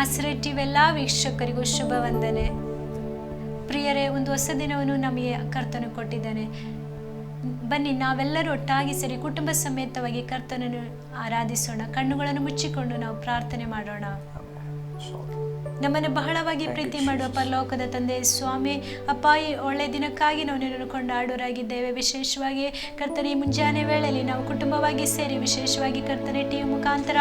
ಆಸರೆ ಎಲ್ಲ ವೀಕ್ಷಕರಿಗೂ ಶುಭ ವಂದನೆ. ಪ್ರಿಯರೇ, ಒಂದು ಹೊಸ ದಿನವನ್ನು ನಮಗೆ ಕರ್ತನು ಕೊಟ್ಟಿದ್ದಾನೆ. ಬನ್ನಿ, ನಾವೆಲ್ಲರೂ ಒಟ್ಟಾಗಿ ಸೇರಿ ಕುಟುಂಬ ಸಮೇತವಾಗಿ ಕರ್ತನನ್ನು ಆರಾಧಿಸೋಣ. ಕಣ್ಣುಗಳನ್ನು ಮುಚ್ಚಿಕೊಂಡು ನಾವು ಪ್ರಾರ್ಥನೆ ಮಾಡೋಣ. ನಮ್ಮನ್ನು ಬಹಳವಾಗಿ ಪ್ರೀತಿ ಮಾಡುವ ಪರಲೋಕದ ತಂದೆ ಸ್ವಾಮಿ ಅಪ್ಪ ಈ ಒಳ್ಳೆ ದಿನಕ್ಕಾಗಿ ನಾವು ನಿನ್ನನ್ನು ಕೊಂಡಾಡೋರಾಗಿದ್ದೇವೆ ವಿಶೇಷವಾಗಿ ಕರ್ತನೆ ಮುಂಜಾನೆ ವೇಳೆಯಲ್ಲಿ ನಾವು ಕುಟುಂಬವಾಗಿ ಸೇರಿ ವಿಶೇಷವಾಗಿ ಕರ್ತನೆ ಟಿ ವಿ ಮುಖಾಂತರ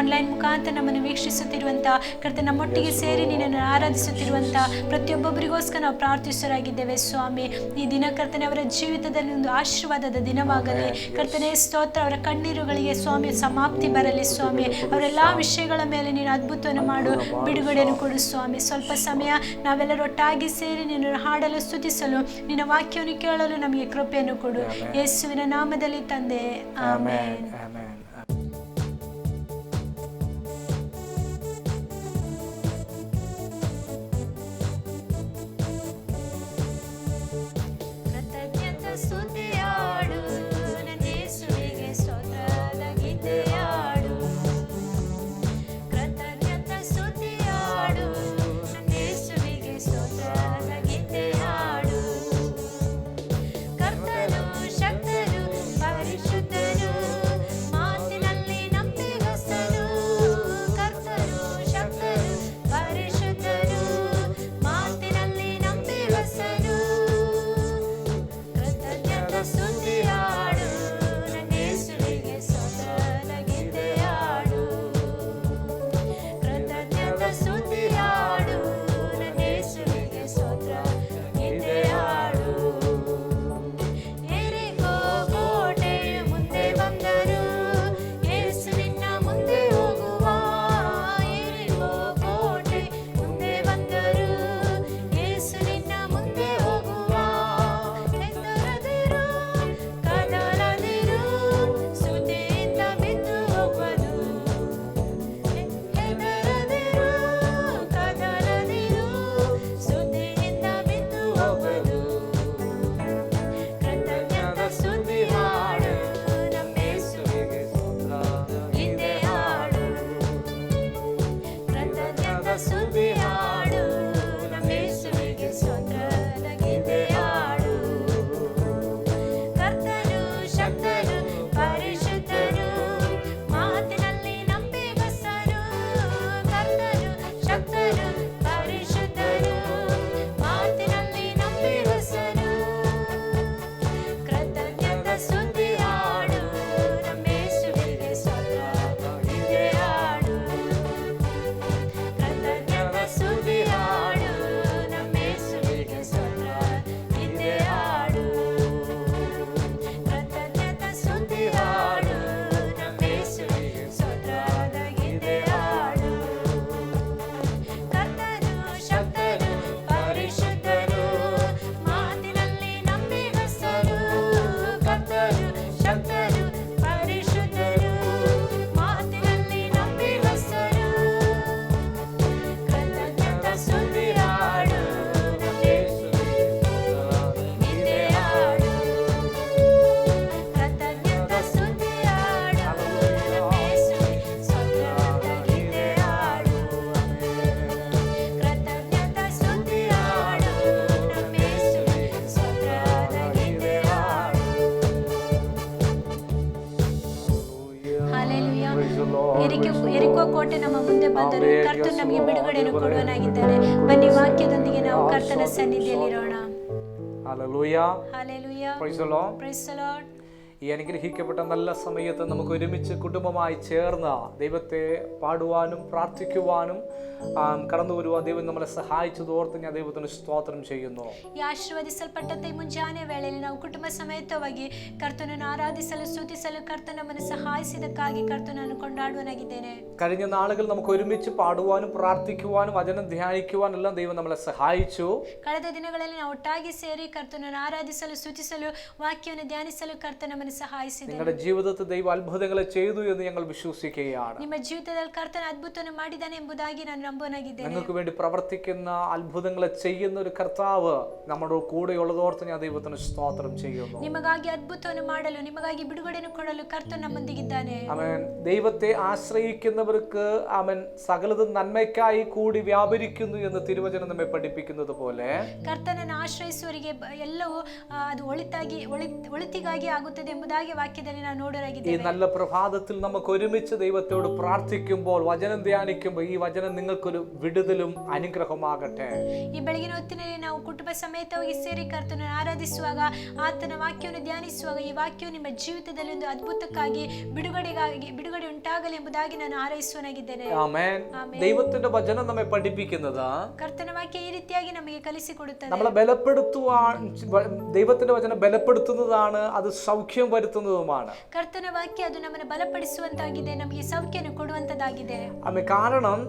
ಆನ್ಲೈನ್ ಮುಖಾಂತರ ನಮ್ಮನ್ನು ವೀಕ್ಷಿಸುತ್ತಿರುವಂಥ ಕರ್ತನ ನಮ್ಮೊಟ್ಟಿಗೆ ಸೇರಿ ನಿನ್ನನ್ನು ಆರಾಧಿಸುತ್ತಿರುವಂಥ ಪ್ರತಿಯೊಬ್ಬೊಬ್ಬರಿಗೋಸ್ಕರ ನಾವು ಪ್ರಾರ್ಥಿಸೋರಾಗಿದ್ದೇವೆ ಸ್ವಾಮಿ ಈ ದಿನ ಕರ್ತನೆ ಅವರ ಜೀವಿತದಲ್ಲಿ ಒಂದು ಆಶೀರ್ವಾದದ ದಿನವಾಗಲಿ. ಕರ್ತನೆ ಸ್ತೋತ್ರ ಅವರ ಕಣ್ಣೀರುಗಳಿಗೆ ಸ್ವಾಮಿ ಸಮಾಪ್ತಿ ಬರಲಿ. ಸ್ವಾಮಿ ಅವರೆಲ್ಲ ವಿಷಯಗಳ ಮೇಲೆ ನೀನು ಅದ್ಭುತವನ್ನು ಮಾಡು. ಬಿಡುಗಡೆಯನ್ನು ಕೊಡು ಸ್ವಾಮಿ. ಸ್ವಲ್ಪ ಸಮಯ ನಾವೆಲ್ಲರೂ ಒಟ್ಟಾಗಿ ಸೇರಿ ನಿನ್ನನ್ನು ಹಾಡಲು ಸ್ತುತಿಸಲು ನಿನ್ನ ವಾಕ್ಯವನ್ನು ಕೇಳಲು ನಮಗೆ ಕೃಪೆಯನ್ನು ಕೊಡು. ಯೇಸುವಿನ ನಾಮದಲ್ಲಿ ತಂದೆ. ಆಮೇನ್. ನಮಗೆ ಬಿಡುಗಡೆಯನ್ನು ಕೊಡುವನಾಗಿದ್ದಾನೆ ಬನ್ನಿ ವಾಕ್ಯದೊಂದಿಗೆ ನಾವು ಕರ್ತನ ಸನ್ನಿಧಿಯಲ್ಲಿರೋಣ Hallelujah. Hallelujah. Praise the Lord. Praise the Lord. ഈ അനുഗ്രഹിക്കപ്പെട്ട നല്ല സമയത്ത് നമുക്ക് ഒരുമിച്ച് കുടുംബമായി ചേർന്ന് ദൈവത്തെ പാടുവാനും പ്രാർത്ഥിക്കുവാനും ആം, കടന്നു വരുവാൻ ദൈവം നമ്മളെ സഹായിച്ചത് ഓർത്ത് ഞാൻ ദൈവത്തിന് സ്തോത്രം ചെയ്യുന്നു ಈ ಆಶೀರ್ವದಿಸಲ್ಪಟ್ಟಂತೆ ಈ ಮುಂಜಾನೆ ವೇಳೆಯಲ್ಲಿ ನಾವು ಕುಟುಂಬ ಸಮೇತವಾಗಿ ಕರ್ತನನ್ನು ಆರಾಧಿಸಲು ಸ್ತುತಿಸಲು ಕರ್ತನ ನಮ್ಮನ್ನು ಸಹಾಯಿಸಿದಕ್ಕಾಗಿ ಕರ್ತನನ್ನು ಕೊಂಡಾಡುವನಾಗಿದ್ದೇನೆ കഴിഞ്ഞ നാളുകൾ നമുക്ക് ഒരുമിച്ച് പാടുവാനും പ്രാർത്ഥിക്കുവാനും വചനം ധ്യാനിക്കുവാനും എല്ലാം ദൈവം നമ്മളെ സഹായിച്ചു ಕಳೆದ ದಿನಗಳಲ್ಲಿ ನಾವು ಒಟ್ಟಾಗಿ ಸೇರಿ ಕರ್ತನನ್ನು ಆರಾಧಿಸಲು ಸ್ತುತಿಸಲು ವಾಕ್ಯವನ್ನು ಧ್ಯಾನಿಸಲು ಕರ್ತ ನಮ್ಮನ್ನು ಸಹಾಯಿಸಿದೆ നിങ്ങളുടെ ജീവിതത്തിൽ ദൈവം അത്ഭുതങ്ങളെ ചെയ്തു എന്ന് ഞങ്ങൾ വിശ്വസിക്കുകയാണ് ನಿಮ್ಮ ಜೀವಿತದಲ್ಲಿ ಕರ್ತನ ಅದ್ಭುತವನ್ನು ಮಾಡಿದ್ದಾನೆ ಎಂಬುದಾಗಿ ನಾನು ನಂಬೋನಾಗಿದ್ದೇನೆ നിങ്ങൾക്ക് വേണ്ടി പ്രവർത്തിക്കുന്ന അത്ഭുതങ്ങളെ ചെയ്യുന്ന ഒരു കർത്താവ് നമ്മുടെ കൂടെയുള്ളതോർത്ത് ഞാൻ ദൈവത്തിന് സ്തോത്രം ചെയ്യുന്നു ನಿಮಗಾಗಿ ಅದ್ಭುತವನ್ನು ಮಾಡಲು ನಿಮಗಾಗಿ ಬಿಡುಗಡೆಯನ್ನು ಕೊಡಲು ಕರ್ತನು ನಮ್ಮೊಂದಿಗಿದ್ದಾನೆ അവൻ ദൈവത്തെ ആശ്രയിക്കുന്നവർക്ക് അവൻ സകലതും നന്മയ്ക്കായി കൂടി വ്യാപരിക്കുന്നു എന്ന് തിരുവചനം നമ്മെ പഠിപ്പിക്കുന്നത് പോലെ ಕರ್ತನನ್ನು ಆಶ್ರಯಿಸುವವರಿಗೆ ಬ- ಎಲ್ಲವೂ ಆ, ಅದು ಒಳಿತಾಗಿ ಒಳಿ ಒಳಿತಿಗಾಗಿ ಆಗುತ್ತದೆ ಎಂಬುದಾಗಿ ವಾಕ್ಯದಲ್ಲಿ ನಾವು ഈ ನೋಡಲಾಗಿದ್ದೇವೆ നല്ല പ്രഭാതത്തിൽ നമുക്ക് ഒരുമിച്ച് ദൈവത്തോട് പ്രാർത്ഥിക്കുമ്പോൾ വചനം ധ്യാനിക്കുമ്പോൾ ഈ വചനം നിങ്ങൾക്കൊരു വിടുതലും അനുഗ്രഹമാകട്ടെ ಈ ಬೆಳಗಿನ ಹೊತ್ತಿನಲ್ಲಿ ನಾವು ಕುಟುಂಬ ಸಮೇತವಾಗಿ ಸೇರಿ ಕರ್ತನನ್ನು ಆರಾಧಿಸುವಾಗ ಆತನ ವಾಕ್ಯವನ್ನು ಧ್ಯಾನಿಸುವಾಗ ಈ ವಾಕ್ಯವು ನಿಮ್ಮ ಜೀವಿತದಲ್ಲಿ ಒಂದು ಅದ್ಭುತಕ್ಕಾಗಿ ಬಿಡುಗಡೆಗಾಗಿ ಬಿಡುಗಡೆ ಉಂಟಾಗಲಿ ಎಂಬುದಾಗಿ ನಾನು ಹಾರೈಸುವನಾಗಿದ್ದೇನೆ ആമേൻ ദൈവത്തിന്റെ വചനം നമ്മെ പഠിപ്പിക്കുന്നത് ಕರ್ತನ ವಾಕ್ಯ ಈ ರೀತಿಯಾಗಿ ನಮಗೆ ಕಲಿಸಿಕೊಡುತ್ತದೆ നമ്മളെ ബലപ്പെടുത്തുവാൻ ദൈവത്തിന്റെ വചനം ബലപ്പെടുത്തുന്നതാണ് അത് സൗഖ്യം വരുത്തുന്നതുമാണ് ಕರ್ತನ ವಾಕ್ಯ ಅದು ನಮ್ಮನ್ನು ಬಲಪಡಿಸುವಂತಾಗಿದೆ ನಮಗೆ ಸೌಖ್ಯವನ್ನು ಕೊಡುವಂತದ್ದಾಗಿದೆ ആമേ കാരണം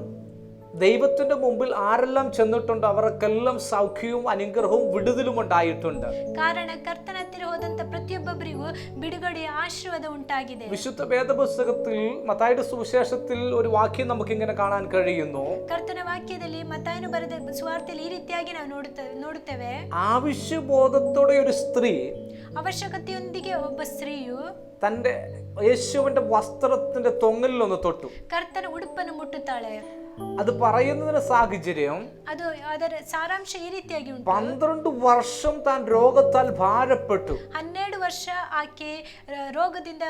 ദൈവത്തിന്റെ മുമ്പിൽ ആരെല്ലാം ചെന്നിട്ടുണ്ടോ അവർക്കെല്ലാം സൗഖ്യവും അനുഗ്രഹവും വിടുതലും ഉണ്ടായിട്ടുണ്ട് ಕಾರಣ ಕರ್ತನ ಹತ್ತಿರ ಹೋದಂತ ಪ್ರತಿಯೊಬ್ಬೊಬ್ಬರಿಗೂ ಬಿಡುಗಡೆಯ ಆಶೀರ್ವಾದ ಉಂಟಾಗಿದೆ വിശുദ്ധ വേദപുസ്തകത്തിൽ മത്തായുടെ സുവിശേഷത്തിൽ ഒരു വാക്യം നമുക്ക് ഇങ്ങനെ കാണാൻ കഴിയുന്നു ಕರ್ತನ ವಾಕ್ಯದಲ್ಲಿ ಮತ್ತಾಯನು ಬರೆದ ಸುವಾರ್ತೆಯಲ್ಲಿ ಈ ರೀತಿಯಾಗಿ ನಾವು ನೋಡುತ್ತೇವೆ ನೋಡುತ್ತೇವೆ ആവശ്യബോധത്തോടെ ഒരു സ്ത്രീ ಅವಶ್ಯಕತೆಯೊಂದಿಗೆ ಒಬ್ಬ ಸ್ತ್ರೀಯು തന്റെ യേശുവിന്റെ വസ്ത്രത്തിന്റെ തൊങ്ങലിലൊന്ന് തൊട്ടു ಕರ್ತನ ಉಡುಪನ್ನು ಮುಟ್ಟುತ್ತಾಳೆ അത് പറയുന്നതിന് സാഹചര്യം ಅದು ಅದರ ಸಾರಾಂಶ ಈ ರೀತಿಯಾಗಿ ಉಂಟು പന്ത്രണ്ട് വർഷം താൻ രോഗത്താൽ ഭാരപ്പെട്ടു ಹನ್ನೆರಡು ವರ್ಷ ಆಕೆ ರ- ರೋಗದಿಂದ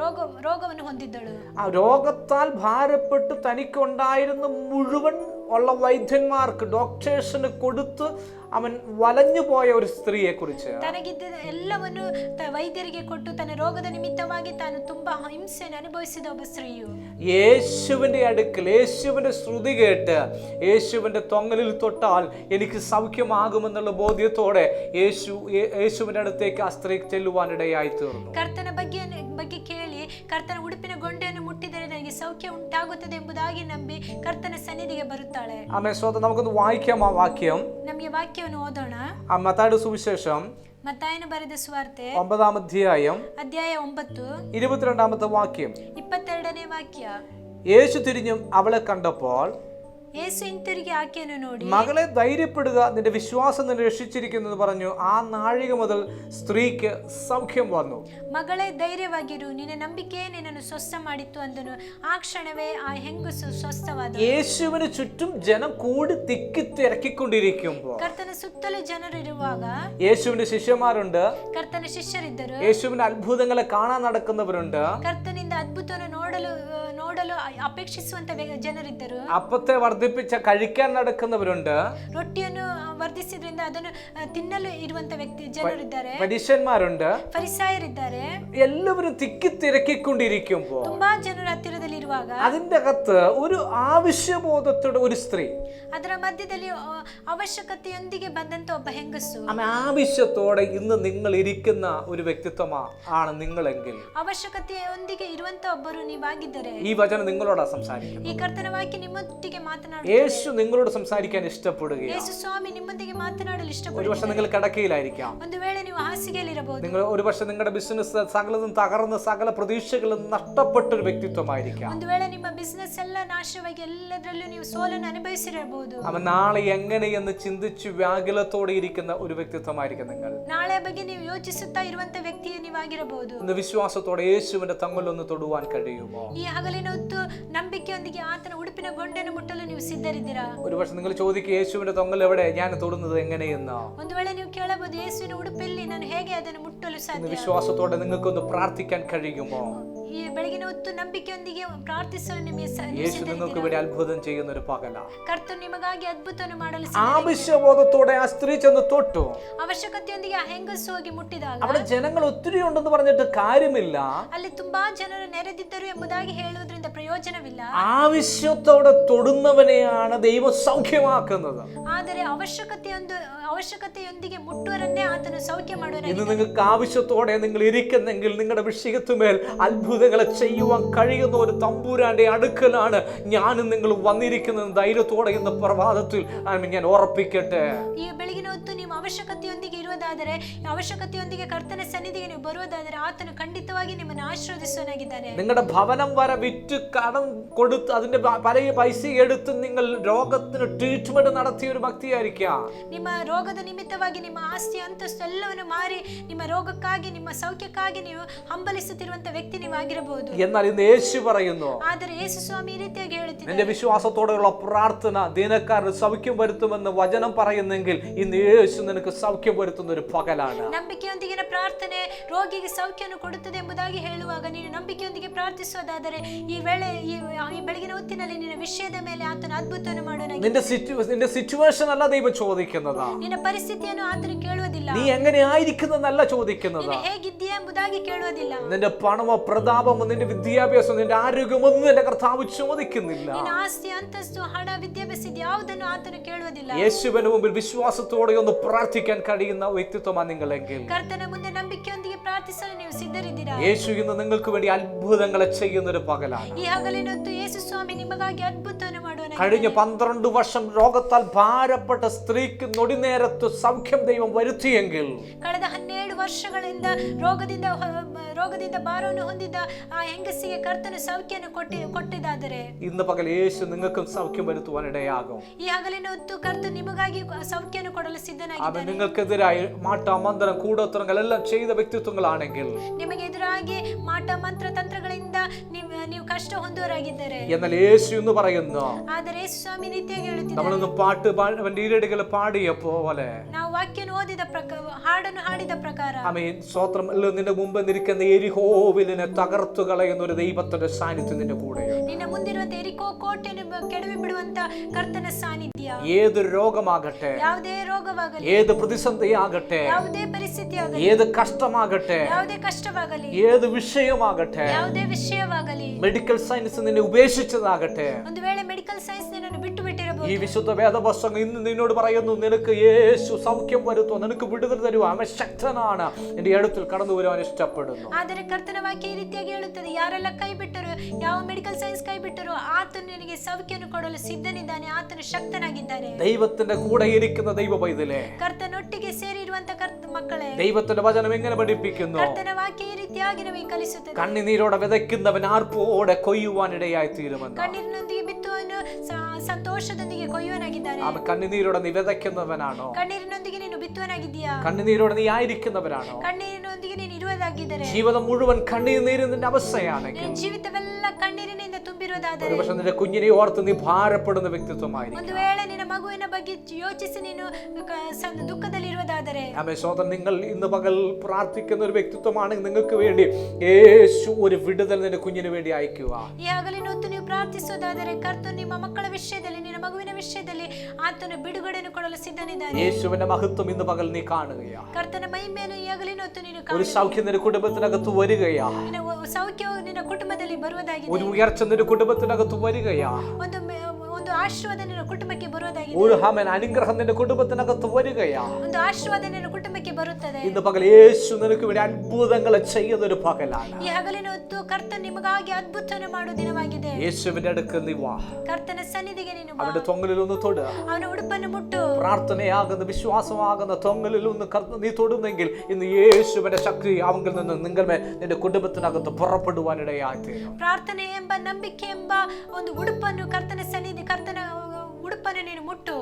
ರೋಗ ರೋಗವನ್ನು ಹೊಂದಿದ್ದಳು ആ രോഗത്താൽ ഭാരപ്പെട്ട് തനിക്കുണ്ടായിരുന്ന മുഴുവൻ ഉള്ള വൈദ്യന്മാർക്ക് ഡോക്ടേഴ്സിന് കൊടുത്ത് അവൻ വലഞ്ഞു പോയ ഒരു സ്ത്രീയെ കുറിച്ച് ತನಗಿದ್ದ ಎಲ್ಲವನ್ನು ತ- ವೈದ್ಯರಿಗೆ ಕೊಟ್ಟು ತನ್ನ ರೋಗದ ನಿಮಿತ್ತವಾಗಿ ತಾನು ತುಂಬಾ ಹಿಂಸೆಯನ್ನು ಅನುಭವಿಸಿದ ಒಬ್ಬ ಸ್ತ್ರೀಯು യേശുവിന്റെ അടുക്കൽ യേശുവിന്റെ ശ്രുതി കേട്ട് യേശുവിന്റെ തൊങ്ങലിൽ തൊട്ടാൽ എനിക്ക് സൗഖ്യമാകുമെന്നുള്ള ബോധ്യത്തോടെ യേശു യേ- യേശുവിന്റെ അടുത്തേക്ക് ആ സ്ത്രീ ചെല്ലുവാനിടയായി തീർന്നു ಕರ್ತನ ಬಗ್ಗೆ ಬಗ್ಗೆ ಕೇಳಿ ಕರ್ತನ ಉಡುಪಿನ ಗೊಂಡೆಯನ್ನು ಮುಟ್ಟಿದರೆ ನನಗೆ ಸೌಖ್ಯ ಉಂಟಾಗುತ್ತದೆ ಎಂಬುದಾಗಿ ನಂಬಿ ಕರ್ತನ ಸನ್ನಿಧಿಗೆ ಬರುತ್ತಾಳೆ ആമേ സ്വതം നമുക്കൊന്ന് വായിക്കാം ആ വാക്യം ನಮಗೆ ವಾಕ್ಯವನ್ನು ಓದೋಣ ആ മത്തായുടെ സുവിശേഷം ಮತ್ತಾಯನ ಬರೆದ ಸುವಾರ್ತೆ ഒമ്പതാം അധ്യായം ಅಧ್ಯಾಯ ಒಂಬತ್ತು ഇരുപത്തിരണ്ടാമത്തെ വാക്യം ಇಪ್ಪತ್ತೆರಡನೇ ವಾಕ್ಯ യേശു തിരിഞ്ഞും അവളെ കണ്ടപ്പോൾ ಏಸು ಹಿಂತಿರುಗಿ ಆಕೆಯನ್ನು ನೋಡಿ മകളെ ധൈര്യപ്പെടുക നിന്റെ വിശ്വാസം നിന്നെ രക്ഷിച്ചിരിക്കുന്നു പറഞ്ഞു ആ നാഴിക മുതൽ സ്ത്രീക്ക് സൗഖ്യം വന്നു ಮಗಳೇ ಧೈರ್ಯವಾಗಿರು ನಿನ್ನ ನಂಬಿಕೆಯೇ ನಿನ್ನನ್ನು ಸ್ವಸ್ಥ ಮಾಡಿತ್ತು ಅಂದನು ಆ ಕ್ಷಣವೇ ಆ ಹೆಂಗಸು ಸ್ವಸ್ಥವಾದ യേശുവിന് ചുറ്റും ജനം കൂടി തിക്കി തിരക്കിക്കൊണ്ടിരിക്കുമ്പോൾ ಕರ್ತನ ಸುತ್ತಲೂ ಜನರು ಇರುವಾಗ യേശുവിന്റെ ശിഷ്യന്മാരുണ്ട് ಕರ್ತನ ಶಿಷ್ಯರಿದ್ದರು യേശുവിന്റെ അത്ഭുതങ്ങളെ കാണാൻ നടക്കുന്നവരുണ്ട് ಕರ್ತನಿಂದ ಅದ್ಭುತವನ್ನು ನೋಡಲು ಆ, ನೋಡಲು ಅಪೇಕ್ಷಿಸುವಂತ ವ್ಯ- ಜನರಿದ್ದರು അപ്പത്തെ വർദ്ധിപ്പിച്ച കഴിക്കാൻ നടക്കുന്നവരുണ്ട് ರೊಟ್ಟಿಯನ್ನು ಆ, ವರ್ಧಿಸಿದ್ರಿಂದ ಅದನ್ನು ಆ, ತಿನ್ನಲು ಇರುವಂತ ವ್ಯಕ್ತಿ ಜನರಿದ್ದಾರೆ പരീശന്മാരുണ്ട് ಫರಿಸಾಯರಿದ್ದಾರೆ എല്ലാവരും തിക്കി തിരക്കിക്കൊണ്ടിരിക്കുമ്പോൾ ತುಂಬಾ ಜನರ ಹತ್ತಿರದಲ್ಲಿ ಇರುವಾಗ അതിന്റെ അകത്ത് ഒരു ആവശ്യബോധത്തോടെ ഒരു സ്ത്രീ ಅದರ ಮಧ್ಯದಲ್ಲಿ ಆ, ಅವಶ್ಯಕತೆಯೊಂದಿಗೆ ಬಂದಂತ ಒಬ್ಬ ಹೆಂಗಸು അവൻ ആവശ്യത്തോടെ ഇന്ന് നിങ്ങൾ ഇരിക്കുന്ന ഒരു വ്യക്തിത്വമാ ആണ് നിങ്ങളെങ്കിൽ ಅವಶ್ಯಕತೆಯೊಂದಿಗೆ ಇರುವಂತ ಒಬ್ಬರು ನೀವಾಗಿದ್ದರೆ ഈ വചനം നിങ്ങളോടാ സംസാരിക്കുന്നത് ಈ ಕರ್ತನ ವಾಕ್ಯ ನಿಮ್ಮೊಟ್ಟಿಗೆ ಮಾತನಾಡ യേശു നിങ്ങളോട് സംസാരിക്കാൻ ഇഷ്ടപ്പെടുകയാണ് ಯೇಸು ಸ್ವಾಮಿ ನಿಮ್ಮೊಂದಿಗೆ ಮಾತನಾಡಲು ഒരു ಇಷ್ಟಪಡುತ್ತಾರೆ പക്ഷെ നിങ്ങൾ കിടക്കയിലായിരിക്കാം ಒಂದು ವೇಳೆ ನೀವು ಹಾಸಿಗೆಯಲ್ಲಿರಬಹುದು നിങ്ങൾ ഒരു പക്ഷെ നിങ്ങളുടെ ബിസിനസ് സകലതും തകർന്ന് സകല പ്രതീക്ഷകളും നഷ്ടപ്പെട്ട ഒരു വ്യക്തിത്വമായിരിക്കാം ಒಂದು ವೇಳೆ ನಿಮ್ಮ ಬಿಸ್ನೆಸ್ ಎಲ್ಲ ನಾಶವಾಗಿ ಎಲ್ಲದರಲ್ಲೂ ನೀವು ಸೋಲನ್ನು ಅನುಭವಿಸಿರಬಹುದು അവൻ നാളെ എങ്ങനെയെന്ന് ചിന്തിച്ച് വ്യാകുലത്തോടെ ഇരിക്കുന്ന ഒരു വ്യക്തിത്വമായിരിക്കും നിങ്ങൾ ನಾಳೆ ಬಗ್ಗೆ ನೀವು ಯೋಚಿಸುತ್ತಾ ಇರುವಂತ ವ್ಯಕ್ತಿಯು ನೀವಾಗಿರಬಹುದು ഇന്ന് വിശ്വാസത്തോടെ യേശുവിന്റെ തങ്ങലൊന്ന് തൊടുവാൻ കഴിയുമോ ಈ ಹಗಲಿನ ಹೊತ್ತು ನಂಬಿಕೆಯೊಂದಿಗೆ ಆತನ ಉಡುಪಿನ ಗೊಂಡೆಯನ್ನು ಮುಟ್ಟಲು ನೀವು ಸಿದ್ಧರಿದ್ದೀರಾ ഒരു പക്ഷെ നിങ്ങൾ ചോദിക്കും യേശുവിന്റെ തൊങ്ങൽ എവിടെ ഞാൻ തൊടുന്നത് എങ്ങനെയെന്ന് ಒಂದು ವೇಳೆ ನೀವು ಕೇಳಬಹುದು ಯೇಸುವಿನ ಉಡುಪಲ್ಲಿ ನಾನು ಹೇಗೆ ಅದನ್ನು ಮುಟ್ಟಲು ഇന്ന് ಸಾಧ್ಯ വിശ്വാസത്തോടെ നിങ്ങൾക്കൊന്ന് പ്രാർത്ഥിക്കാൻ കഴിയുമോ ಈ ಬೆಳಗಿನ ಹೊತ್ತು ನಂಬಿಕೆಯೊಂದಿಗೆ ಪ್ರಾರ್ಥಿಸಲು ನಿಮಗೆ ಸ- ನೀವು യേശു നിങ്ങൾക്ക് ಸಿದ್ಧರಿದ್ದೀರಾ? വേണ്ടി അത്ഭുതം ചെയ്യുന്ന ഒരു പകല ಕರ್ತನು ನಿಮಗಾಗಿ ಅದ್ಭುತವನ್ನು ಮಾಡಲು ആവശ്യബോധത്തോടെ ആ സ്ത്രീ ചെന്ന് തൊട്ടു ಅವಶ್ಯಕತೆಯೊಂದಿಗೆ ಆ ಹೆಂಗಸು ಹೋಗಿ ಮುಟ್ಟಿದಾಗ അവിടെ ജനങ്ങൾ ഒത്തിരി ഉണ്ടെന്ന് പറഞ്ഞിട്ട് കാര്യമില്ല ಅಲ್ಲಿ ತುಂಬಾ ಜನರು ನೆರೆದಿದ್ದರು ಎಂಬುದಾಗಿ ಹೇಳುವುದರಿಂದ ಪ್ರಯೋಜನವಿಲ್ಲ ആവശ്യത്തോടെ തൊടുന്നവനെയാണ് ദൈവം സൗഖ്യമാക്കുന്നത് ಆದರೆ ಅವಶ್ಯಕತೆಯೊಂದು ಅವಶ್ಯಕತೆಯೊಂದಿಗೆ ಮುಟ್ಟುವರನ್ನೇ ಆತನು ಸೌಖ್ಯ ಮಾಡುವನು ഇന്ന് നിങ്ങൾക്ക് ആവശ്യത്തോടെ നിങ്ങൾ ഇരിക്കുന്നെങ്കിൽ നിങ്ങളുടെ വിഷയത്തുമേൽ അത്ഭുതങ്ങളെ ചെയ്യുവാൻ കഴിയുന്ന ഒരു തമ്പൂരാന്റെ അടുക്കലാണ് ഞാനും നിങ്ങൾ വന്നിരിക്കുന്നത്. ധൈര്യത്തോടെ എന്ന പ്രഭാതത്തിൽ. ഞാൻ ഉറപ്പിക്കട്ടെ. ಈ ಬೆಳಗಿನ ಹೊತ್ತು ನೀವು ಅವಶ್ಯಕತೆಯೊಂದಿಗೆ ಇರುವ ಇರುವುದಾದರೆ ಅವಶ್ಯಕತೆಯೊಂದಿಗೆ ಕರ್ತನ ಸನ್ನಿಧಿಗೆ ನೀವು ಬರುವುದಾದರೆ ಆತನು ಖಂಡಿತವಾಗಿ ನಿಮ್ಮನ್ನು ಆಶೀರ್ವದಿಸುವನಾಗಿದ್ದಾನೆ നിങ്ങളുടെ ഭവനം വരെ വിറ്റ് കടം കൊടുത്ത് അതിന്റെ പ- പല പൈസ എടുത്ത് നിങ്ങൾ രോഗത്തിന് ട്രീറ്റ്മെന്റ് നടത്തിയ ഒരു വ്യക്തിയായിരിക്കാം ನಿಮ್ಮ ರೋಗದ ನಿಮಿತ್ತವಾಗಿ ನಿಮ್ಮ ಆಸ್ತಿ ಅಂತಸ್ತು ಎಲ್ಲವನ್ನು ಮಾರಿ ನಿಮ್ಮ ರೋಗಕ್ಕಾಗಿ ನಿಮ್ಮ ಸೌಖ್ಯಕ್ಕಾಗಿ ನೀವು ಹಂಬಲಿಸುತ್ತಿರುವಂತ ವ್ಯಕ್ತಿ ನೀವು ಆಗಿರಬಹುದು എന്നാൽ ഇന്ന് യേശു പറയുന്നു ಆದರೆ ಯೇಸು ಸ್ವಾಮಿ ಈ ರೀತಿಯಾಗಿ ಹೇಳುತ್ತಿದ್ದಾರೆ നിന്റെ വിശ്വാസത്തോടെയുള്ള പ്രാർത്ഥന ദിനക്കാരന് സൗഖ്യം വരുത്തുമെന്ന് വചനം പറയുന്നെങ്കിൽ ഇന്ന് യേശു നിനക്ക് സൗഖ്യം വരുത്തുന്ന ഒരു പകലാണ് ನಂಬಿಕೆಯೊಂದಿಗಿನ ಪ್ರಾರ್ಥನೆ ರೋಗಿಗೆ ಸೌಖ್ಯವನ್ನು ಕೊಡುತ್ತದೆ ಎಂಬುದಾಗಿ ಹೇಳುವಾಗ ನೀನು ನಂಬಿಕೆಯೊಂದಿಗೆ ಪ್ರಾರ್ಥಿಸುವುದಾದರೆ ಈ ವೇಳೆ ಈ ಈ ಬೆಳಗಿನ ಹೊತ್ತಿನಲ್ಲಿ ನಿನ್ನ ವಿಷಯದ ಮೇಲೆ ಆತನ ಅದ್ಭುತವನ್ನು ಮಾಡೋಣ നിന്റെ സിറ്റു നിന്റെ സിറ്റുവേഷൻ അല്ല ദൈവം ചോദിക്കുന്നത് ನಿನ್ನ ಪರಿಸ್ಥಿತಿಯನ್ನು ಆತನು ಕೇಳುವುದಿಲ್ಲ നീ എങ്ങനെ ആയിരിക്കുന്നെന്നല്ല ചോദിക്കുന്നത് ನೀನು ಹೇಗಿದ್ದೀಯ ಎಂಬುದಾಗಿ ಕೇಳುವುದಿಲ್ಲ നിന്റെ പണമോ പ്രതാപമോ നിന്റെ വിദ്യാഭ്യാസം നിന്റെ ആരോഗ്യമൊന്നും എന്റെ കർത്താവ് ചോദിക്കുന്നില്ല ನಿನ್ನ ಆಸ್ತಿ ಅಂತಸ್ತು ಹಣ ವಿದ್ಯಾಭ್ಯಾಸ ಇದು ಯಾವುದನ್ನು ಆತನು ಕೇಳುವುದಿಲ್ಲ യേശുവിന് മുമ്പിൽ വിശ്വാസത്തോടെ ഒന്ന് പ്രാർത്ഥിക്കാൻ കഴിയുന്ന വ്യക്തിത്വമാണ് നിങ്ങളെങ്കിൽ ಕರ್ತನ ಮುಂದೆ ನಂಬಿಕೆಯೊಂದಿಗೆ ಪ್ರಾರ್ಥಿಸಲು ನೀವು ಸಿದ್ಧರಿದ್ದೀರಾ യേശു ഇന്ന് നിങ്ങൾക്ക് വേണ്ടി അത്ഭുതങ്ങളെ ചെയ്യുന്ന ഒരു പകലാണ് ಈ ಹಗಲಿನ ಹೊತ್ತು ಯೇಸು ಸ್ವಾಮಿ ನಿಮಗಾಗಿ ಅದ್ಭುತವನ್ನು ಮಾಡುವನ കഴിഞ്ഞ പന്ത്രണ്ട് വർഷം രോഗത്താൽ ഭാരപ്പെട്ട സ്ത്രീക്ക് നൊടിനേരത്ത് സൗഖ്യം ദൈവം വരുത്തിയെങ്കിൽ ಕಳೆದ ಹನ್ನೆರಡು ವರ್ಷಗಳಿಂದ ರೋಗದಿಂದ ಹೊ- ರೋಗದಿಂದ ಭಾರವನ್ನು ಹೊಂದಿದ್ದ ಆ ಹೆಂಗಸಿಗೆ ಕರ್ತನು ಸೌಖ್ಯವನ್ನು ಕೊಟ್ಟಿ ಕೊಟ್ಟಿದ್ದಾದರೆ ഇന്ന് പകൽ യേശു നിങ്ങൾക്കും സൗഖ്യം വരുത്തുവാൻ ഇടയാകും ಈ ಹಗಲಿನ ಹೊತ್ತು ಕರ್ತನು ನಿಮಗಾಗಿ ಸೌಖ್ಯವನ್ನು ಕೊಡಲು അവൻ ಸಿದ್ಧನಾಗಿದ್ದಾನೆ നിങ്ങൾക്കെതിരായി മാട്ട മന്ത്രം കൂടോത്രങ്ങൾ എല്ലാം ചെയ്ത വ്യക്തിത്വങ്ങളാണെങ്കിൽ ನಿಮಗೆ ಎದುರಾಗಿ ಮಾಟ ಮಂತ್ರ ತಂತ್ರಗಳಿಂದ ನೀವು ನೀವು ಕಷ್ಟ ಹೊಂದುವರಾಗಿದ್ದಾರೆ എന്നാൽ യേശു എന്ന് പറയുന്നു ಆದರೆ ಯೇಸು ಸ್ವಾಮಿ ನಿತ್ಯಾಗಿ ಹೇಳುತ್ತಿದ್ದಾರೆ നമ്മളൊന്ന് പാട്ട് പാ- അവന്റെ ഈരടികൾ പാടിയ പോലെ ನಾವು ವಾಕ್ಯವನ್ನು ಓದಿದ ಪ್ರಕಾರ ಹಾಡನ್ನು ಹಾಡಿದ ಪ್ರಕಾರ അമീൻ സ്വത്രം എല്ലാം നിന്റെ മുമ്പ് നിൽക്കുന്ന എരിഹോവിലിനെ തകർത്തു കളയുന്ന ഒരു ദൈവത്തിന്റെ സാന്നിധ്യം നിന്റെ കൂടെയുണ്ട് ನಿನ್ನ ಮುಂದಿರುವಂತ ಎರಿಕೋ ಕೋಟೆಯನ್ನು ಬ- ಕೆಡವಿ ಬಿಡುವಂತ ಕರ್ತನ ಸಾನ್ನಿಧ್ಯ ഏത് രോഗമാകട്ടെ ಯಾವುದೇ ರೋಗವಾಗಲಿ ഏത് പ്രതിസന്ധിയാകട്ടെ ಯಾವುದೇ ಪರಿಸ್ಥಿತಿ ಆಗಲಿ ഏത് കഷ്ടമാകട്ടെ ಯಾವುದೇ ಕಷ್ಟವಾಗಲಿ ഏത് വിഷയമാകട്ടെ ಯಾವುದೇ ವಿಷಯವಾಗಲಿ മെഡിക്കൽ സയൻസ് നിന്നെ ഉപേക്ഷിച്ചതാകട്ടെ ಒಂದು ವೇಳೆ ഈ ಬಿಟ್ಟಿರಬಹುದು വിശുദ്ധ വേദപുസ്തകം ഇന്ന് നിന്നോട് പറയുന്നു നിനക്ക് യേശു സൗഖ്യം വരുത്തുക നിനക്ക് വിടുതൽ തരുക അവൻ ശക്തനാണ് എന്റെ അടുത്തിൽ കടന്നു വരുവാൻ ഇഷ്ടപ്പെടുന്നു ಆದರೆ ಕರ್ತನ ವಾಕ್ಯ ಈ ರೀತಿಯಾಗಿ ಹೇಳುತ್ತದೆ ಯಾರೆಲ್ಲ ಕೈ ಬಿಟ್ಟರು ಯಾವ ಮೆಡಿಕಲ್ ಸೈನ್ಸ್ ಕೈ ಬಿಟ್ಟರು ಆತನು ನಿನಗೆ ಸೌಖ್ಯವನ್ನು ಕೊಡಲು ಸಿದ್ಧನಿದ್ದಾನೆ ಆತನು ಶಕ್ತನಾಗಿದ್ದಾನೆ ദൈവത്തിന്റെ കൂടെ ഇരിക്കുന്ന ദൈവ പൈതലേ ಕರ್ತನೊಟ್ಟಿಗೆ ಸೇರಿರುವಂತ ಕರ್ತ ಮಕ್ಕಳೇ ദൈവത്തിന്റെ വചനം എങ്ങനെ പഠിപ്പിക്കുന്നു ಕರ್ತನ ವಾಕ್ಯ ಈ ರೀತಿಯಾಗಿ ನಮಗೆ ಕಲಿಸುತ್ತದೆ കണ്ണിനീരോടെ വിതയ്ക്കുന്നവൻ ആർപ്പോടെ കൊയ്യുവാൻ ഇടയായി തീരുമെന്ന് ಕಣ್ಣೀರಿನೊಂದಿಗೆ ಬಿತ್ತುವನು ಸ- ಸಂತೋಷದೊಂದಿಗೆ ಕೊಯ್ಯುವನಾಗಿದ್ದಾನೆ അവൻ കണ്ണുനീരോടെ നീ വിതയ്ക്കുന്നവനാണോ ಕಣ್ಣೀರಿನೊಂದಿಗೆ ನೀನು ಬಿತ್ತುವನಾಗಿದ್ದೀಯಾ കണ്ണുനീരോടെ നീ ആയിരിക്കുന്നവനാണോ ಕಣ್ಣೀರಿನೊಂದಿಗೆ ನೀನು ಇರುವುದಾಗಿದ್ದರೆ ജീവിതം മുഴുവൻ കണ്ണീർ നീരുന്നതിന്റെ അവസ്ഥയാണെങ്കിൽ ನಿನ್ನ ಜೀವಿತವೆಲ್ಲ ಕಣ್ಣೀರಿನಿಂದ ತುಂಬಿರುವುದಾದರೆ ഒരുപക്ഷെ നിന്റെ കുഞ്ഞിനെ ഓർത്ത് നീ ഭാരപ്പെടുന്ന വ്യക്തിത്വമായിരിക്കും ಒಂದು ವೇಳೆ ನಿನ್ನ ಮಗುವಿನ ಬಗ್ಗೆ ಯೋಚಿಸಿ ನೀನು ಕ- ಸ- ದುಃಖದಲ್ಲಿರುವುದಾದರೆ ആമേ സ്വതം നിങ്ങൾ ഇന്ന് പകൽ പ്രാർത്ഥിക്കുന്ന ഒരു വ്യക്തിത്വമാണെങ്കിൽ നിങ്ങൾക്ക് വേണ്ടി യേശു ഒരു വിടുതൽ നിന്റെ കുഞ്ഞിന് വേണ്ടി അയക്കുക ಈ ಹಗಲಿನ ಹೊತ್ತು ನೀವು ಪ್ರಾರ್ಥಿಸುವುದಾದರೆ ಕರ್ತನು ನಿಮ್ಮ ಮಕ್ಕಳ ವಿಷಯದಲ್ಲಿ ನಿನ್ನ ಮಗುವಿನ ವಿಷಯದಲ್ಲಿ ಆತನು ಬಿಡುಗಡೆಯನ್ನು ಕೊಡಲು ಸಿದ್ಧನಿದ್ದಾನೆ യേശുവിന്റെ മഹത്വം ഇന്ന് പകൽ നീ കാണുകയാ ಕರ್ತನ ಮೈ ಮೇಲೂ ಈ ಹಗಲಿನ ಹೊತ್ತು ನೀನು ഒരു ಕಾಣು. സൗഖ്യം നിന്റെ കുടുംബത്തിനകത്ത് വരികയാ ನಿನ್ನ ಒ- ಸೌಖ್ಯವು ನಿನ್ನ ಕುಟುಂಬದಲ್ಲಿ ಬರುವುದಾಗಿದೆ ഒരു ഉയർച്ച നിന്റെ കുടുംബത്തിനകത്ത് വരികയാ ಒಂದು ಮೆ- ಒಂದು ಆಶೀರ್ವಾದ ನಿನ್ನ ಕುಟುಂಬಕ್ಕೆ ಬರುವುದಾಗಿದೆ ഒരു ഹമൻ അനുഗ്രഹം നിന്റെ കുടുംബത്തിനകത്ത് വരികയാ ಒಂದು ಆಶೀರ್ವಾದ ನಿನ್ನ ಕುಟುಂಬಕ್ಕೆ ಬರುತ್ತದೆ ഇന്ന് പകൽ യേശു നിനക്ക് വേണ്ടി അത്ഭുതങ്ങളെ ചെയ്യുന്ന ഒരു പകലാണ് ಈ ಹಗಲಿನ ಹೊತ್ತು ಕರ್ತ ನಿಮಗಾಗಿ ಅದ್ಭುತವನ್ನು ಮಾಡುವ ದಿನವಾಗಿದೆ യേശുവിന്റെ അടുക്ക് നീ വാ ಕರ್ತನ ಸನ್ನಿಧಿಗೆ ನೀನು ಬಾ. അവന്റെ തൊങ്ങലിൽ ഒന്ന് തൊടുക ಅವನ ಉಡುಪನ್ನು ಮುಟ್ಟು പ്രാർത്ഥനയാകുന്ന വിശ്വാസമാകുന്ന തൊങ്ങലിൽ ഒന്ന് കർത്ത നീ തൊടുന്നെങ്കിൽ ഇന്ന് യേശുവിന്റെ ശക്തി അവങ്കിൽ നിന്ന് നിങ്ങളുടെ നിന്റെ കുടുംബത്തിനകത്ത് പുറപ്പെടുവാനിടയായി തീരും ಪ್ರಾರ್ಥನೆ ಎಂಬ ನಂಬಿಕೆ ಎಂಬ ಒಂದು ಉಡುಪನ್ನು ಕರ್ತನ ಸನ್ನಿಧಿ ಕರ್ತನ ಉಡುಪನ್ನು ನೀನು ಮುಟ್ಟು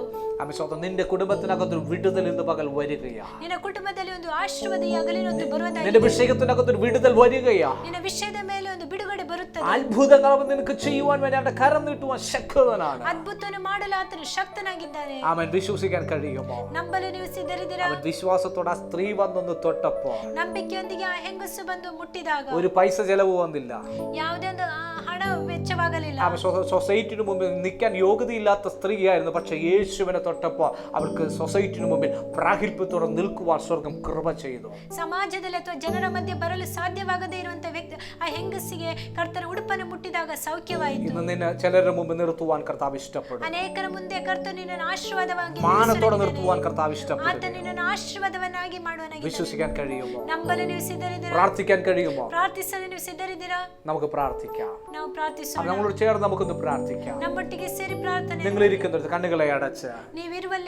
അമിശോത്തം നിന്റെ കുടുംബത്തിനകത്ത് ഒരു വിടുതൽ ഇന്ന് പകൽ വരികയാ ನಿನ್ನ ಕುಟುಂಬದಲ್ಲಿ ಒಂದು ಆಶೀರ್ವಾದ ಈ ಹಗಲಿನ ಹೊತ್ತು ಬರುವುದಾಗಿದೆ നിന്റെ വിഷയത്തിനകത്ത് ഒരു വിടുതൽ വരികയാ ನಿನ್ನ ವಿಷಯದ ಮೇಲೆ ಒಂದು ಬಿಡುಗಡೆ ಬರುತ್ತದೆ അത്ഭുതങ്ങൾ അവൻ നിനക്ക് ചെയ്യുവാൻ വേണ്ടി അവന്റെ കരം നീട്ടുവാൻ ശക്തനാണ് ಅದ್ಭುತವನ್ನು ಮಾಡಲು ಆತನು ಶಕ್ತನಾಗಿದ್ದಾನೆ അവൻ വിശ്വസിക്കാൻ കഴിയുമോ ನಂಬಲು ನೀವು ಸಿದ್ಧರಿದ್ದೀರಾ അവൻ വിശ്വാസത്തോടെ ആ സ്ത്രീ വന്നൊന്ന് തൊട്ടപ്പോ ನಂಬಿಕೆಯೊಂದಿಗೆ ಆ ಹೆಂಗಸು ಬಂದು ಮುಟ್ಟಿದಾಗ ഒരു പൈസ ചെലവ് വന്നില്ല ಯಾವುದೇ ಒಂದು ಆ, ಹಣ ವೆಚ್ಚವಾಗಲಿಲ್ಲ അവൻ സൊ- സൊസൈറ്റിന് മുമ്പിൽ നിൽക്കാൻ യോഗ്യതയില്ലാത്ത സ്ത്രീയായിരുന്നു പക്ഷെ യേശുവിനെ തൊട്ടപ്പോ അവൾക്ക് സൊസൈറ്റിന് മുമ്പിൽ പ്രാഗൽഭ്യത്തോടെ നിൽക്കുവാൻ സ്വർഗം കൃപ ചെയ്തു ಸಮಾಜದಲ್ಲಿ ಅಥವಾ ಜನರ ಮಧ್ಯೆ ಬರಲು ಸಾಧ್ಯವಾಗದೇ ಇರುವಂತ ವ್ಯಕ್ತಿ ಆ ಹೆಂಗಸಿಗೆ ಕರ್ತನ ಉಡುಪನ್ನು ಮುಟ್ಟಿದಾಗ ಸೌಖ್ಯವಾಯಿತು ഇന്ന് നിന്നെ ചിലരുടെ മുമ്പ് നിർത്തുവാൻ കർത്താവ് ഇഷ്ടപ്പെടും ಅನೇಕರ ಮುಂದೆ ಕರ್ತ ನಿನ್ನನ್ನು ಆಶೀರ್ವಾದವಾಗಿ മാനത്തോടെ ನಿಲ್ಲಿಸಲಿದ್ದಾನೆ. നിർത്തുവാൻ കർത്താവ് ഇഷ്ടപ്പെടും ಆತ ನಿನ್ನನ್ನು ಆಶೀರ್ವಾದವನ್ನಾಗಿ ಮಾಡುವನಾಗಿ വിശ്വസിക്കാൻ കഴിയുമോ ನಂಬಲು ನೀವು ಸಿದ್ಧರಿದ್ದೀರಾ പ്രാർത്ഥിക്കാൻ കഴിയുമോ ಪ್ರಾರ್ಥಿಸಲು ನೀವು ಸಿದ್ಧರಿದ್ದೀರಾ നമുക്ക് പ്രാർത്ഥിക്കാം ನಾವು അത് ಪ್ರಾರ್ಥಿಸೋಣ നമ്മളോട് ചേർന്ന് നമുക്കൊന്ന് പ്രാർത്ഥിക്കാം ನಮ್ಮೊಟ್ಟಿಗೆ ಸೇರಿ ಪ್ರಾರ್ಥನೆ നിങ്ങൾ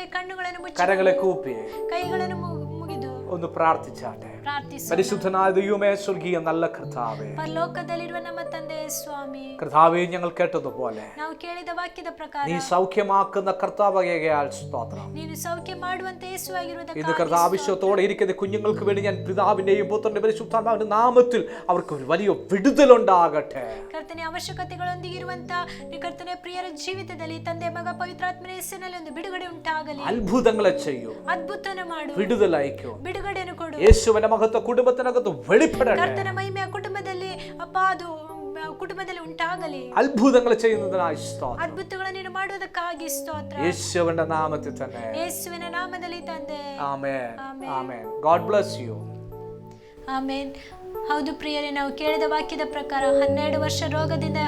ಕಣ್ಣುಗಳನ್ನು ಮುಚ್ಚಿ ಕರೆಗಳನ್ನು ಕೂಪಿ ಕೈಗಳನ್ನು ഒന്ന് പ്രാർത്ഥിച്ചാട്ടെ. പരിശുദ്ധനായ ദൈവമേ സ്വർഗീയ നല്ല കർത്താവേ. പരലോകദലിരുവ ನಮ್ಮ ತಂದೆಯ സ്വാമി. കർത്താവെ ഞങ്ങൾ കേട്ടതുപോലെ ನಾವು ಕೇಳಿದ ವಾಕ್ಯದ ಪ್ರಕಾರ നീ സൗഖ്യമാക്കുന്ന കർത്താവകയാൽ സ്തോത്രം. ನೀನು സൗഖ്യ ಮಾಡುವಂತೆ ಯೇಸುವಾಗಿರುವುದಕ್ಕೆ ഇന്ന് ഇരിക്കുന്ന കുഞ്ഞുങ്ങൾക്ക് വേണ്ടി ഞാൻ പിതാവിന്റെയും പുത്രന്റെ പരിശുദ്ധാത്മാവിന്റെ നാമത്തിൽ അവർക്ക് ഒരു വലിയ വിടുതലുണ്ടാകട്ടെ. ಪ್ರಿಯರ ಜೀವಿತದಲ್ಲಿ ತಂದೆ ಪವಿತ್ರಾತ್ಮನ ಹೆಸರಿನಲ್ಲಿ ಒಂದು ಬಿಡುಗಡೆ ಉಂಟಾಗಲಿ അത്ഭുതങ്ങളെ ചെയ്യൂ. ಅದ್ಭುತನ ಮಾಡು ಬಿಡುಗಡೆಯನ್ನು ಕೊಡು യേശുവിന്റെ മഹത്വ കുടുംബത്തിനകത്ത് വെളിപ്പെടട്ടെ ಕರ್ತನ ಮಹಿಮೆಯ ಕುಟುಂಬದಲ್ಲಿ ಅಪ್ಪ ಅದು ಆ, ಕುಟುಂಬದಲ್ಲಿ ಉಂಟಾಗಲಿ അത്ഭുതങ്ങൾ ചെയ്യുന്നതിനായി സ്തോത്രം ಅದ್ಭುತಗಳನ್ನು ನೀನು ಮಾಡುವುದಕ್ಕಾಗಿ ಸ್ತೋತ್ರ യേശുവിന്റെ നാമത്തിൽ തന്നെ ಯೇಸುವಿನ ನಾಮದಲ್ಲಿ ತಂದೆ ആമേൻ ആമേൻ. ആമേൻ ഗോഡ് ബ്ലസ് യു ಆಮೇನ್ ಹೌದು ಪ್ರಿಯರೇ ನಾವು ಕೇಳಿದ ವಾಕ್ಯದ ಪ್ರಕಾರ ಹನ್ನೆರಡು ವರ್ಷ ರೋಗದಿಂದ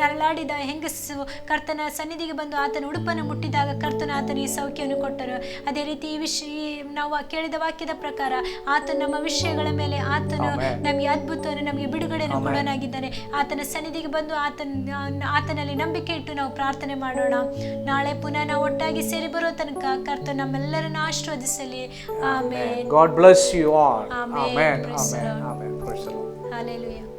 ನರಳಾಡಿದ ಹೆಂಗಸು ಕರ್ತನ ಸನ್ನಿಧಿಗೆ ಬಂದು ಆತನ ಉಡುಪನ್ನು ಮುಟ್ಟಿದಾಗ ಕರ್ತನ ಆತನಿಗೆ ಸೌಖ್ಯವನ್ನು ಕೊಟ್ಟರು ಅದೇ ರೀತಿ ಈ ವಿಷಯ ನಾವು ಕೇಳಿದ ವಾಕ್ಯದ ಪ್ರಕಾರ ಆತನ ನಮ್ಮ ವಿಷಯಗಳ ಮೇಲೆ ಆತನು. ನಮಗೆ ಅದ್ಭುತವನ್ನು ನಮಗೆ ಬಿಡುಗಡೆಯನ್ನು ಕೊಡೋನಾಗಿದ್ದಾನೆ. ಆತನ ಸನ್ನಿಧಿಗೆ ಬಂದು ಆತನ ಆತನಲ್ಲಿ ನಂಬಿಕೆ ಇಟ್ಟು ನಾವು ಪ್ರಾರ್ಥನೆ ಮಾಡೋಣ. ನಾಳೆ ಪುನಃ ನಾವು ಒಟ್ಟಾಗಿ ಸೇರಿ ಬರೋ ತನಕ ಕರ್ತ ನಮ್ಮೆಲ್ಲರನ್ನು ಆಶೀರ್ವದಿಸಲಿ. ಆಮೇಲೆ ഗോഡ് ബ്ലസ്